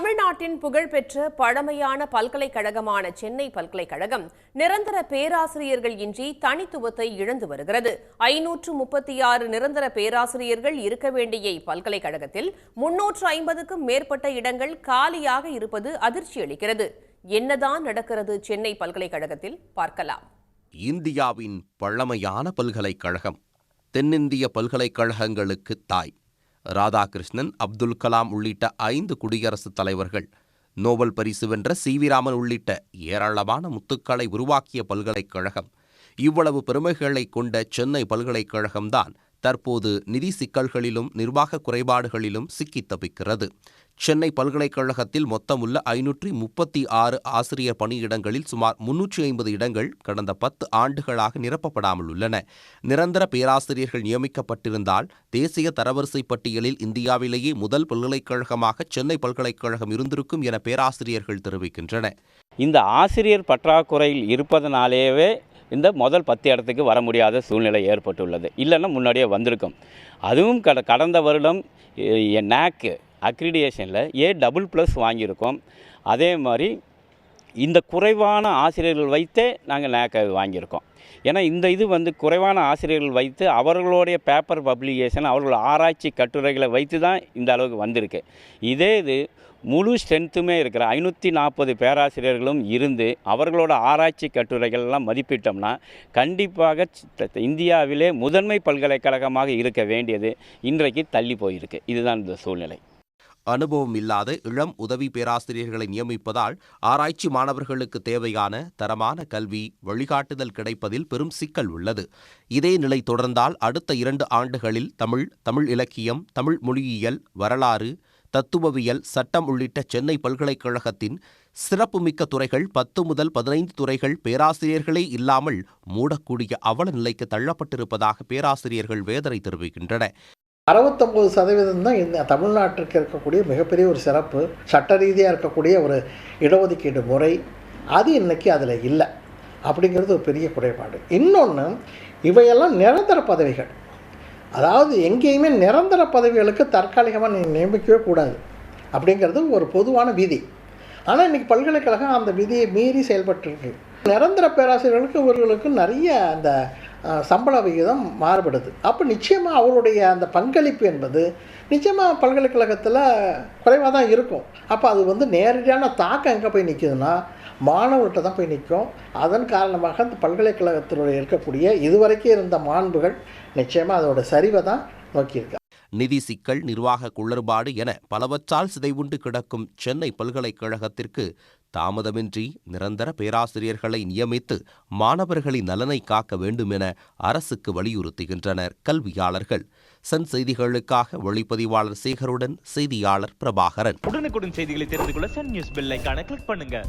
தமிழ்நாட்டின் புகழ்பெற்ற பழமையான பல்கலைக்கழகமான சென்னை பல்கலைக்கழகம் நிரந்தர பேராசிரியர்கள் இன்றி தனித்துவத்தை இழந்து வருகிறது. ஐநூற்று முப்பத்தி ஆறு நிரந்தர பேராசிரியர்கள் இருக்க வேண்டிய இப்பல்கலைக்கழகத்தில் முன்னூற்று ஐம்பதுக்கும் மேற்பட்ட இடங்கள் காலியாக இருப்பது அதிர்ச்சி அளிக்கிறது. என்னதான் நடக்கிறது சென்னை பல்கலைக்கழகத்தில்? பார்க்கலாம். இந்தியாவின் பழமையான பல்கலைக்கழகம் தென்னிந்திய பல்கலைக்கழகங்களுக்கு தாய். ராதாகிருஷ்ணன் அப்துல் கலாம் உள்ளிட்ட ஐந்து குடியரசுத் தலைவர்கள் நோபல் பரிசு வென்ற சி. வி. ராமன் உள்ளிட்ட ஏராளமான முத்துக்களை உருவாக்கிய பல்கலைக்கழகம். இவ்வளவு பெருமைகளை கொண்ட சென்னை பல்கலைக்கழகம்தான் தற்போது நிதி சிக்கல்களிலும் நிர்வாக குறைபாடுகளிலும் சிக்கித் தவிக்கிறது சென்னை பல்கலைக்கழகத்தில் மொத்தமுள்ள ஐநூற்றி முப்பத்தி ஆறு ஆசிரியர் பணியிடங்களில் சுமார் முன்னூற்றி ஐம்பது இடங்கள் கடந்த பத்து ஆண்டுகளாக நிரப்பப்படாமல் உள்ளன. நிரந்தர பேராசிரியர்கள் நியமிக்கப்பட்டிருந்தால் தேசிய தரவரிசை பட்டியலில் இந்தியாவிலேயே முதல் பல்கலைக்கழகமாக சென்னை பல்கலைக்கழகம் இருந்திருக்கும் என பேராசிரியர்கள் தெரிவிக்கின்றன. இந்த ஆசிரியர் பற்றாக்குறையில் இருப்பதனாலேயே இந்த முதல் பத்து இடத்துக்கு வர முடியாத சூழ்நிலை ஏற்பட்டுள்ளது. இல்லைன்னா முன்னாடியே வந்திருக்கும். அதுவும் கட கடந்த வருடம் நேக்கு அக்ரிடியேஷனில் ஏ டபுள் ப்ளஸ் வாங்கியிருக்கோம். அதே மாதிரி இந்த குறைவான ஆசிரியர்கள் வைத்தே நாங்கள் நேக்க வாங்கியிருக்கோம். ஏன்னா இந்த இது வந்து குறைவான ஆசிரியர்கள் வைத்து அவர்களுடைய பேப்பர் பப்ளிகேஷன் அவர்களோட ஆராய்ச்சி கட்டுரைகளை வைத்து தான் இந்த அளவுக்கு வந்திருக்கு. இதே இது முழு ஸ்ட்ரென்த்துமே இருக்கிற ஐநூற்றி நாற்பது பேராசிரியர்களும் இருந்து அவர்களோட ஆராய்ச்சி கட்டுரைகள் எல்லாம் மதிப்பிட்டோம்னா கண்டிப்பாக இந்தியாவிலே முதன்மை பல்கலைக்கழகமாக இருக்க வேண்டியது இன்றைக்கு தள்ளி போயிருக்கு. இதுதான் இந்த சூழ்நிலை. அனுபவம் இல்லாத இளம் உதவி பேராசிரியர்களை நியமிப்பதால் ஆராய்ச்சி மாணவர்களுக்கு தேவையான தரமான கல்வி வழிகாட்டுதல் கிடைப்பதில் பெரும் சிக்கல் உள்ளது. இதே நிலை தொடர்ந்தால் அடுத்த இரண்டு ஆண்டுகளில் தமிழ் தமிழ் இலக்கியம் தமிழ் மொழியியல் வரலாறு தத்துவவியல் சட்டம் உள்ளிட்ட சென்னை பல்கலைக்கழகத்தின் சிறப்புமிக்க துறைகள் பத்து முதல் பதினைந்து துறைகள் பேராசிரியர்களே இல்லாமல் மூடக்கூடிய அவல நிலைக்கு தள்ளப்பட்டிருப்பதாக பேராசிரியர்கள் வேதனை தெரிவிக்கின்றன. அறுபத்தொம்போது சதவீதம் தான் இந்த தமிழ்நாட்டிற்கு இருக்கக்கூடிய மிகப்பெரிய ஒரு சிறப்பு சட்ட ரீதியாக இருக்கக்கூடிய ஒரு இடஒதுக்கீடு முறை. அது இன்னைக்கு அதில் இல்லை. அப்படிங்கிறது ஒரு பெரிய குறைபாடு. இன்னொன்று இவையெல்லாம் நிரந்தர பதவிகள். அதாவது எங்கேயுமே நிரந்தர பதவிகளுக்கு தற்காலிகமாக நீ நியமிக்கவே கூடாது. அப்படிங்கிறது ஒரு பொதுவான விதி. ஆனால் இன்றைக்கி பல்கலைக்கழகம் அந்த விதியை மீறி செயல்பட்டுருக்கு. நிரந்தர பேராசிரியர்களுக்கு இவர்களுக்கு நிறைய அந்த சம்பள விகிதம் மாறுபடுது. அப்போ நிச்சயமாக அவருடைய அந்த பங்களிப்பு என்பது நிச்சயமாக பல்கலைக்கழகத்தில் குறைவாக தான் இருக்கும். அப்போ அது வந்து நேரடியான தாக்கம் எங்கே போய் நிற்குதுன்னா மாணவர்கிட்ட தான் போய் நிற்கும் அதன் காரணமாக அந்த பல்கலைக்கழகத்தினுடைய இருக்கக்கூடிய இதுவரைக்கும் இருந்த மாண்புகள் நிச்சயமாக அதோட சரிவை தான் நோக்கியிருக்கு. நிதி சிக்கல் நிர்வாக குளறுபாடு என பலவற்றால் சிதைவுண்டு கிடக்கும் சென்னை பல்கலைக்கழகத்திற்கு தாமதமின்றி நிரந்தர பேராசிரியர்களை நியமித்து மாணவர்களின் நலனை காக்க வேண்டும் என அரசுக்கு வலியுறுத்துகின்றனர் கல்வியாளர்கள். சன் செய்திகளுக்காக ஒளிப்பதிவாளர் சேகருடன் செய்தியாளர் பிரபாகரன். உடனுக்குடன் செய்திகளை தெரிந்து கொள்ள சன் நியூஸ் பெல்லைக்கான கிளிக் பண்ணுங்க.